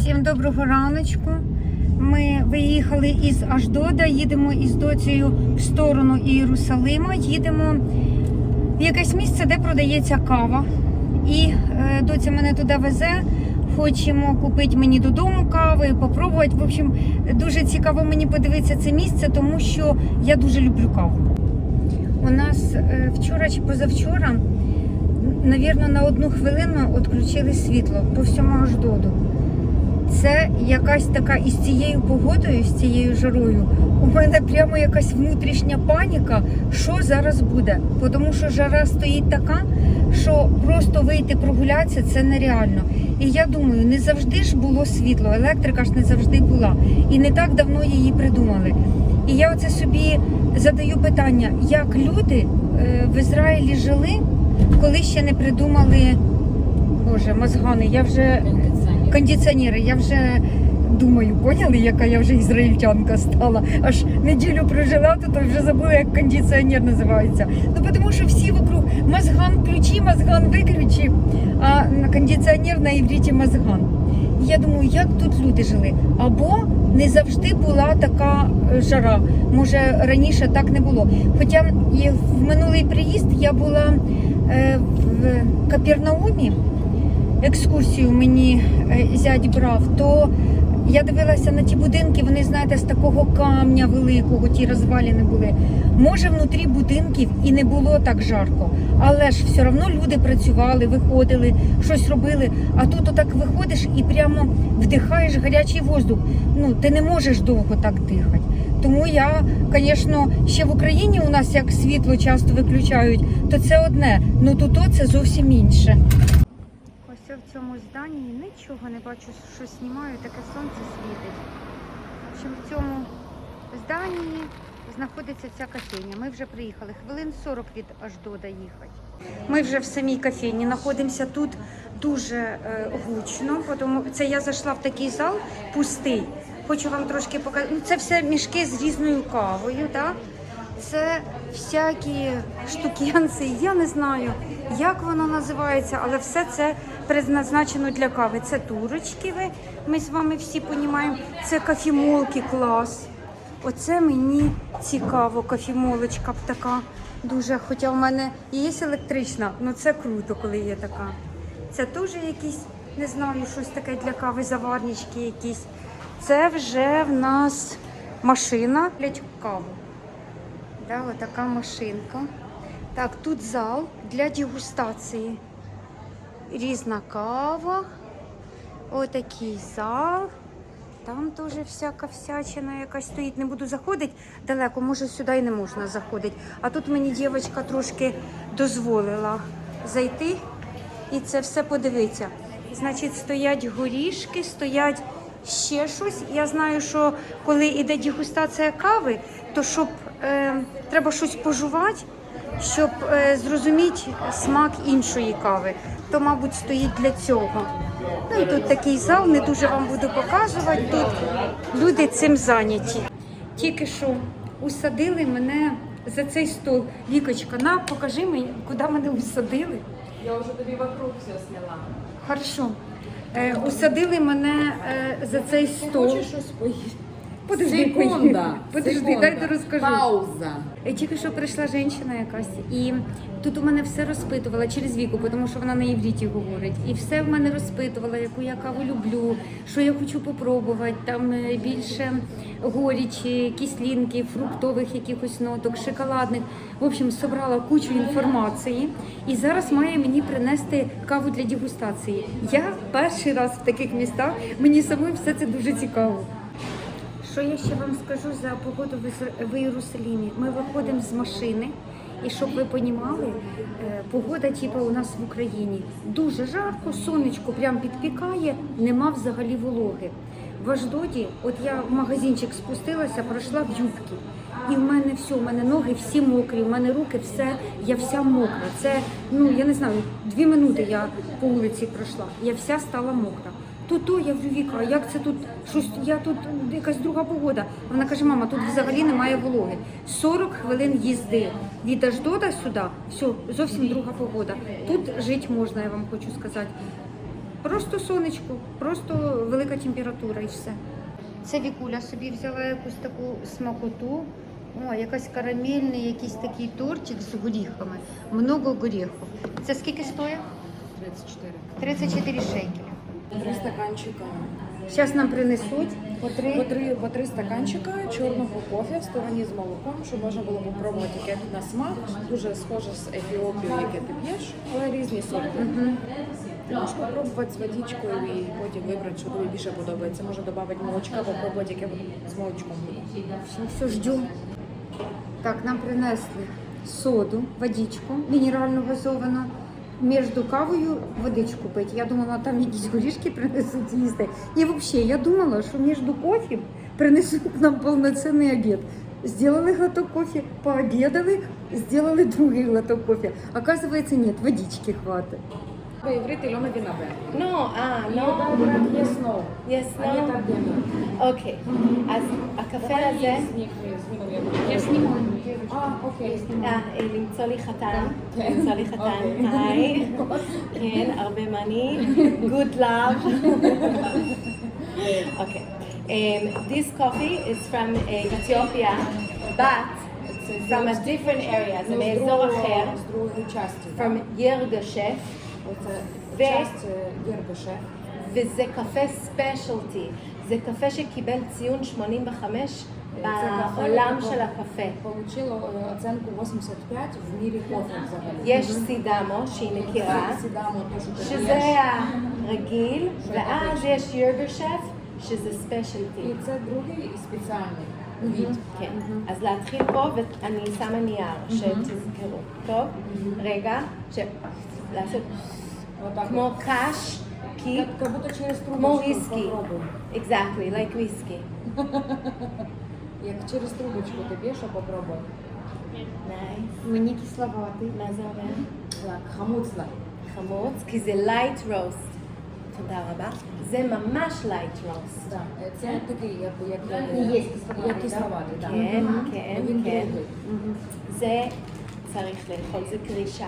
Всім доброго раночку. Ми виїхали із Аждода, їдемо із доцею в сторону Ієрусалима. Їдемо в якесь місце, де продається кава. І е, доця мене туди везе. Хочемо купити мені додому кави, попробувати. В общем, дуже цікаво мені подивитися це місце, тому що я дуже люблю каву. У нас е, вчора чи позавчора, навірно, на одну хвилину відключили світло по всьому Аждоду. Це якась така із цією погодою, з цією жарою. У мене прямо якась внутрішня паніка, що зараз буде. Тому що жара стоїть така, що просто вийти прогулятися це нереально. І я думаю, не завжди ж було світло, електрика ж не завжди була. І не так давно її придумали. І я оце собі задаю питання, як люди е, в Ізраїлі жили, коли ще не придумали Боже, мозгани, я вже кондиціонери, я вже думаю, поняли, яка я вже ізраїльтянка стала. Аж неділю прожила, то вже забула, як кондиціонер називається. Ну тому що всі вокруг мозган включи, мозган виключи, а кондиціонер на івріті мозган. І Я думаю, як тут люди жили? Або не завжди була така е, жара. Може раніше так не було. Хоча і в минулий приїзд я була е, в Капернаумі, екскурсію мені е, зять брав, то я дивилася на ті будинки, вони, знаєте, з такого камня великого, ті розваліни були. Може, внутрі будинків і не було так жарко, але ж все одно люди працювали, виходили, щось робили. А тут отак виходиш і прямо вдихаєш гарячий воздух. Ну, ти не можеш довго так дихати. Тому я, звісно, ще в Україні у нас як світло часто виключають, то це одне, ну тут це зовсім інше. Ось в цьому зданні нічого не бачу, що знімаю, таке сонце світить. В в цьому зданні знаходиться ця кофейня. Ми вже приїхали. Хвилин 40 від Аждода їхати. Ми вже в самій кофейні знаходимося тут дуже е, гучно. Тому це я зайшла в такий зал пустий. Хочу вам трошки показати. Ну, це все мішки з різною кавою. Так? Це всякі штукенці, я не знаю, як воно називається, але все це предназначено для кави. Це турочки, ви, ми з вами всі розуміємо. Це кофемолки клас. Оце мені цікаво, кофемолочка б така дуже. Хоча в мене є електрична, але це круто, коли є така. Це теж якісь, не знаю, щось таке для кави, заварнички якісь. Це вже в нас машина для каву. Да, отака машинка. Так, тут зал для дегустації. Різна кава. Отакий зал. Там теж всяка всячина якась стоїть. Не буду заходити далеко, може сюди і не можна заходити. А тут мені дівчинка трошки дозволила зайти і це все подивитися. Значить, стоять горішки, стоять ще щось. Я знаю, що коли йде дегустація кави, то щоб е, треба щось пожувати, щоб е, зрозуміти смак іншої кави. То, мабуть, стоїть для цього. Ну і тут такий зал, не дуже вам буду показувати. Тут люди цим зайняті. Тільки що усадили мене за цей стол. Вікочка, на, покажи мені, куди мене усадили. Я уже тобі вокруг все сняла. Хорошо. Е, усадили мене е, за цей стол. хочеш щось поїсти? Подожди, Секунда. Подожди, секунда. дайте розкажу. Пауза. Е, Тільки що прийшла жінка якась, і тут у мене все розпитувала через віку, тому що вона на євріті говорить. І все в мене розпитувала, яку я каву люблю, що я хочу попробувати. Там е, більше горічі, кислинки, фруктових якихось ноток, шоколадних. В общем, собрала кучу інформації і зараз має мені принести каву для дегустації. Я перший раз в таких містах, мені самої все це дуже цікаво. Що я ще вам скажу за погоду в Єрусалімі? Ми виходимо з машини, і щоб ви понімали, е, погода типу у нас в Україні дуже жарко, сонечко прям підпікає, нема взагалі вологи. В Аждоді, от я в магазинчик спустилася, пройшла в юбки. І в мене все, в мене ноги всі мокрі, в мене руки, все, я вся мокра. Це, ну я не знаю, дві минути я по вулиці пройшла. Я вся стала мокра. То то я говорю, Віка, як це тут щось? Я тут якась друга погода. Вона каже, мама, тут взагалі немає вологи. 40 хвилин їзди від Аждода сюди, все, зовсім друга погода. Тут жити можна, я вам хочу сказати. Просто сонечко, просто велика температура і все. Це Вікуля собі взяла якусь таку смакоту. О, якась карамельний, якийсь такий тортик з горіхами. Много горіхів. Це скільки стоїть? 34. 34 шекеля. Три стаканчика. Зараз нам принесуть по По три. три, по три стаканчика чорного кофе в стороні з молоком, щоб можна було попробувати яке на смак. Дуже схоже з Ефіопією, яке ти п'єш, але різні сорти. Можеш попробувати з водичкою і потім вибрати, що тобі більше подобається. Можна додати молочка, попробувати, яке з молочком. Все, все ждем. Так, нам принесли соду, водичку, мінеральну газовану Між кавою водичку пити. Я думала, там якісь горішки принесуть їсти. І взагалі, я думала, що між кофе принесуть нам повноцінний обід. Сделали глоток кофе, пообедали, сделали другий глоток кофе. Оказывается, нет, водички хватит. בעברית היא לא מבינה בהם. No, אה, היא לא. יודעת רק yes no. Yes, אני no. אתרגם לה. אוקיי. אז הקפה הזה, Я снимаю. אה, אוקיי. אה, למצוא לי חתן. למצוא לי חתן. היי. כן, הרבה מאני. Good love. אוקיי, Um, this coffee is from uh, Ethiopia, but from a different area, זה מאזור אחר. From ירגשף. וזה קפה ספיישלטי. זה קפה שקיבל ציון 85 בעולם של הקפה. יש סידמו שהיא מכירה, שזה הרגיל, ואז יש יורגרשף, שזה ספיישלטי. כן, אז להתחיל פה, ואני שמה נייר, שתזכרו, טוב? רגע, לעשות כמו קאש. כמו ויסקי, exactly, like ויסקי. Як через трубочку ти п'єш, а попробуй. נייס. Мені кисловатий. מה זה אומר? Так, хамуцла. חמוץ, כי זה לייט רוסט. תודה רבה. זה ממש לייט רוסט. Да. е, Це такий, як, як, І є кисловатий, як да? кисловатий, да. כן, כן, Він כן. другий. זה צריך לאכול, זה קרישה.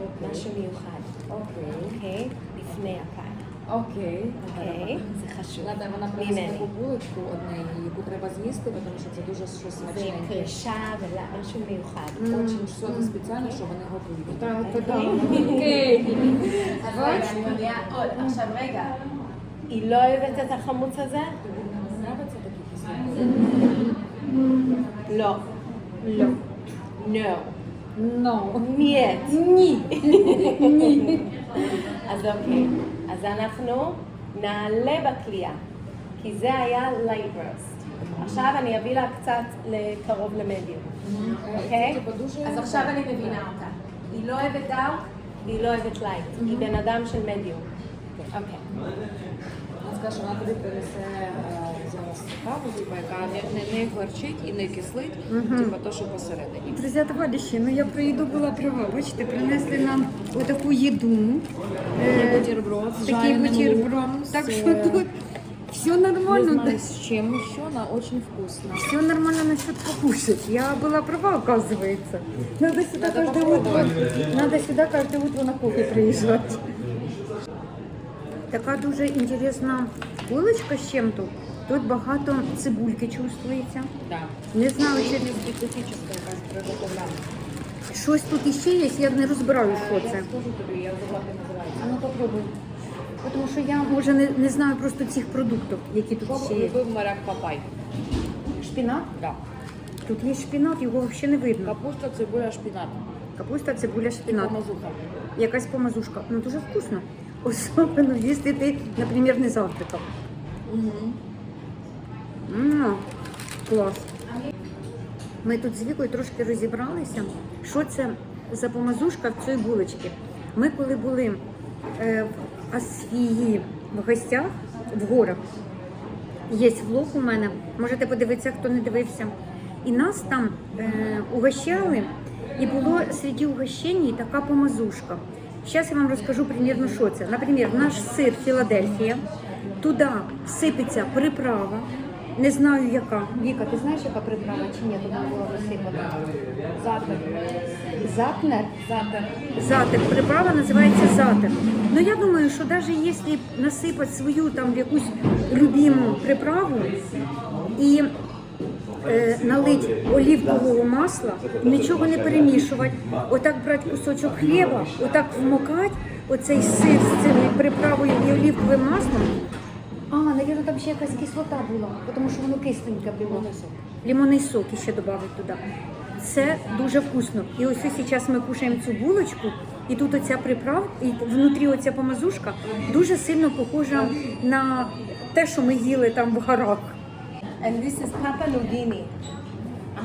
אוקיי. משהו מיוחד. Окей. אוקיי? לפני הפעם. Окей. אוקיי? זה חשוב. Лада, вона принесла ממני. таку булочку одне, яку треба з'їсти, тому що це дуже щось זה смачненьке. קרישה ומשהו מיוחד. Очень щось спеціальне, що вони готують. Так, туда. אבל אני מביאה עוד. עכשיו רגע. היא לא אוהבת את החמוץ הזה? Нравиться такі кислі? לא. לא. No. No. נייט. Ні. Ні. אז אוקיי, אז אנחנו נעלה בקליעה, כי זה היה לייברסט. עכשיו אני אביא לה קצת קרוב למדיום, אוקיי? אז עכשיו אני מבינה אותה. היא לא אוהבת דארק והיא לא אוהבת לייט. היא בן אדם של מדיום. אוקיי. Вона вона каву, типу, яка не, не, горчить і не кислить, типу то, що посередині. Друзі, товариші, ну я про була права. Бачите, принесли нам отаку їду. Е, бутерброд з Такий жареним бутерброд. луком, Так з, що е, тут все Не нормально. знаю, з чим ще, але дуже вкусно. Все нормально насчет покушать. Я была права, оказывается. Надо сюда Надо каждое утро. попробовать. Надо сюда каждое утро на кофе приезжать. Така дуже інтересна булочка з чим тут. Багато цибульки чувствується. Да. Не знаю, Це чи специфічна якась щось тут іще є, я не розбираю, що Я скажу тобі, я забула, як називається. А ну попробуй. Тому що я може не, не знаю просто цих продуктів, які тут ще є. любив моряк папай? Шпінат? Да. Тут є шпінат, його взагалі не видно. Капуста, цибуля, шпінат. Капуста, цибуля, І шпінат. помазуха. Якась помазушка. Ну дуже вкусно. Особливо, якщо ти, наприклад, не завтракав. М, Клас. Ми тут з Вікою трошки розібралися, що це за помазушка в цій булочці. Ми коли були е, в Асфії в гостях в горах, є влог у мене, можете подивитися, хто не дивився. І нас там е, угощали, і було серед угощень така помазушка. Зараз я вам розкажу примірно, що це. Наприклад, наш сир Філадельфія, туди сипеться приправа, Не знаю яка. Віка, ти знаєш, яка приправа чи ні? Вона була розсипана. Затер. Затнер. Затер. Затер. Приправа називається затер. Ну я думаю, що навіть якщо насипати свою там якусь любиму приправу і е, налить олівкового масла, нічого не перемішувати, отак брати кусочок хліба, отак вмокати оцей сир з цією приправою і олівковим маслом. А, навірно, там ще якась кислота була, тому що воно кисленьке було. Лимонний сок ще додати туди. Це дуже вкусно. І ось ось зараз ми кушаємо цю булочку, і тут оця приправ, і внутрі оця помазушка дуже сильно похожа на те, що ми їли там в горах. And this is Papa Nugini,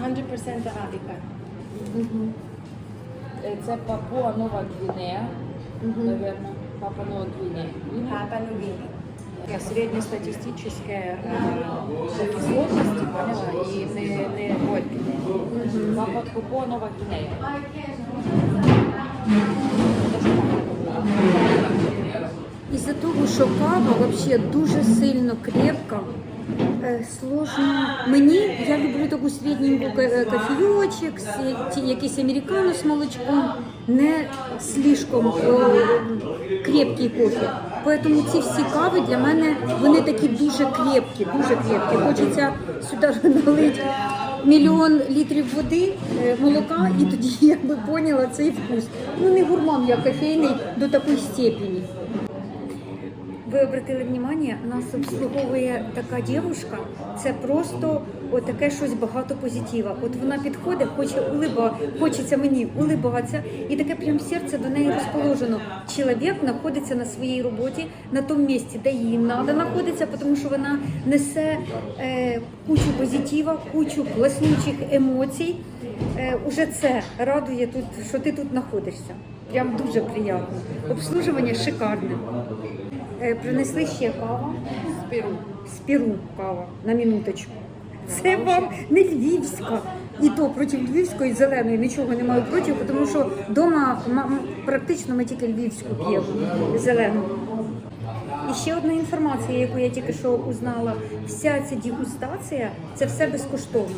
100% Arabica. Е, Це Папуа Нова Гвінея. Наверно, Папа Нова Гвінея. Papa Nugini. Среднестатистическая э, кислотность, поняла, и не, не горький. Папа Папуа Нова Гвінея. Із-за того, що кава взагалі дуже сильно крепка, сложно. Мені я люблю таку середненьку е, кофійочок, ті- якийсь американо з молочком, не слишком е, крепкий кофе. Тому ці всі кави для мене вони такі дуже крепкі, дуже крепкі. Хочеться сюди налити мільйон літрів води, е, молока, і тоді я би поняла цей вкус. Ну не гурман я кофейний до такої степені. Ви обратили внимание, нас обслуговує така дівчинка. Це просто отаке щось багато позитива. От вона підходить, хоче улиба, хочеться мені улибатися, і таке прям серце до неї розположено. Чоловік знаходиться на своїй роботі на тому місці, де їй треба знаходитися, тому що вона несе е, кучу позитива, кучу класнючих емоцій. Е, уже це радує тут, що ти тут знаходишся. Прям дуже приємно. Обслуживання шикарне. Е, Принесли ще кава з Перу кава на минуточку. Це вам не львівська. І то проти львівської зеленої нічого не маю проти, тому що вдома практично ми тільки львівську п'ємо зелену. І ще одна інформація, яку я тільки що узнала: вся ця дегустація це все безкоштовно.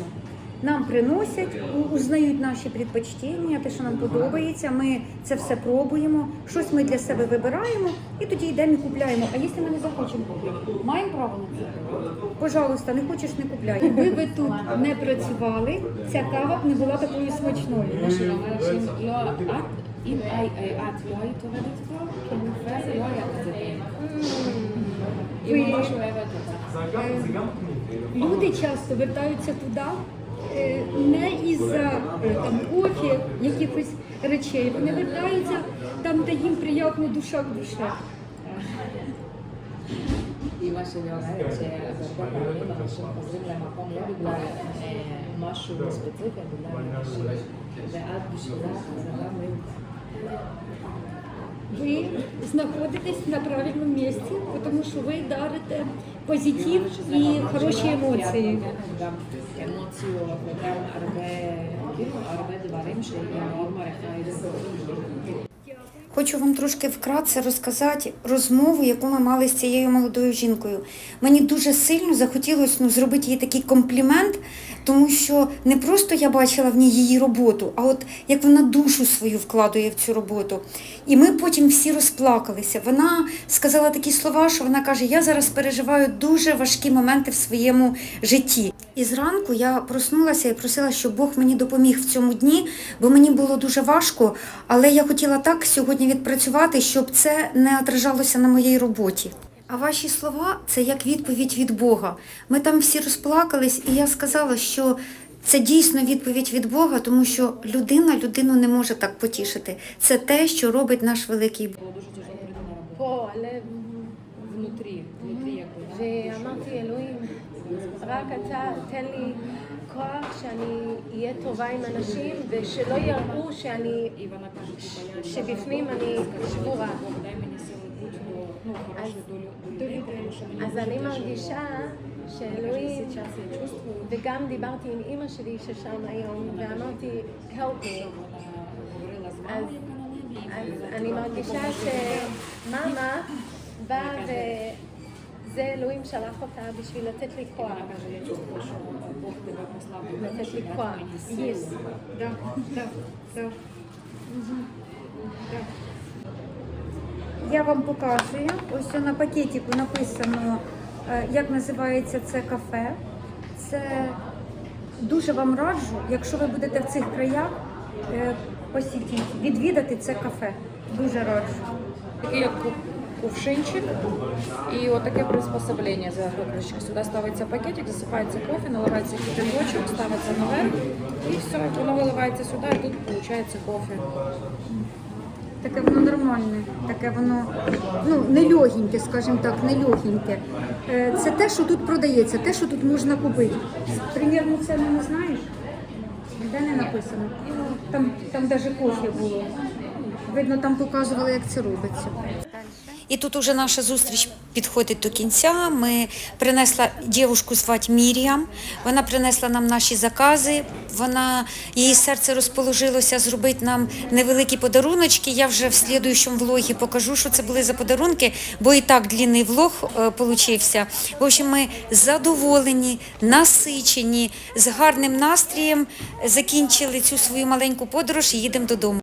Нам приносять, узнають наші предпочтення, те, що нам подобається. Ми це все пробуємо. Щось ми для себе вибираємо і тоді йдемо і купляємо. А якщо ми не захочемо купляти, маємо право на це? Пожалуйста, не хочеш, не купляй. Якби ви тут не працювали, ця кава б не була такою смачною. Ви... Е, люди часто вертаються туди. Е, не із-за е, там кофі, якихось речей. Вони вертаються там, де їм приємно душа в душа. І ще да оставя, че България беше позивна на по-много била е, машо специфика, за да, ви знаходитесь на правильному місці, тому що ви дарите позитив і хороші емоції. Хочу вам трошки вкратце розказати розмову, яку ми мали з цією молодою жінкою. Мені дуже сильно захотілося ну, зробити їй такий комплімент, тому що не просто я бачила в ній її роботу, а от як вона душу свою вкладує в цю роботу. І ми потім всі розплакалися. Вона сказала такі слова, що вона каже: Я зараз переживаю дуже важкі моменти в своєму житті. І зранку я проснулася і просила, щоб Бог мені допоміг в цьому дні, бо мені було дуже важко, але я хотіла так сьогодні відпрацювати, щоб це не отражалося на моїй роботі. А ваші слова це як відповідь від Бога. Ми там всі розплакались, і я сказала, що це дійсно відповідь від Бога, тому що людина людину не може так потішити. Це те, що робить наш великий Бог. было дуже тяжело прийти на роботу. פה, הלב, Внутрі, внутрі якби. ואמרתי, אלוהים, רק אתה תן לי כוח שאני אהיה טובה עם אנשים ושלא יראו שאני, І вона каже, типа, я שבפנים אני שבורה. ну, хорошою до, лю- до людей, тому що мені אז дуже אני тяжело. מרגישה Кажется, שאלוהים, сейчас я чувствую, וגם דיברתי עם אימא שלי ששם היום, ואמרתי, help me. вона говорила з אז, мамою, яка на небі, і אז вона אני була מרגישה допомогла. שמאמה באה ו... זה אלוהים שלח אותה בשביל לתת לי כוח. Вона каже, я чувствую, що Бог тебе послав для того, לתת щоб לי дати כוח. мені силу. Yes. Я вам показую. Ось на пакетику написано, е, як називається це кафе. Це дуже вам раджу, якщо ви будете в цих краях, е, посітіть, відвідати це кафе. Дуже раджу. Кувшинчик і отаке приспособлення за кришечки. Сюди ставиться пакетик, засипається кофе, наливається кипяточок, ставиться наверх і все, воно виливається сюди, і тут виходить кофе. Таке воно нормальне, таке воно ну, не легеньке, скажімо так, не легеньке. Е, Це те, що тут продається, те, що тут можна купити. Примірно це не знаєш? Де не написано? Там, там навіть кофе було. Видно, там показували, як це робиться. І тут уже наша зустріч підходить до кінця. Ми принесла дівушку звати Мір'ям. Вона принесла нам наші закази. Вона її серце розположилося зробити нам невеликі подаруночки. Я вже в слідуючому влогі покажу, що це були за подарунки, бо і так длінний влог е, получився. В общем, ми задоволені, насичені, з гарним настроєм закінчили цю свою маленьку подорож і їдемо додому.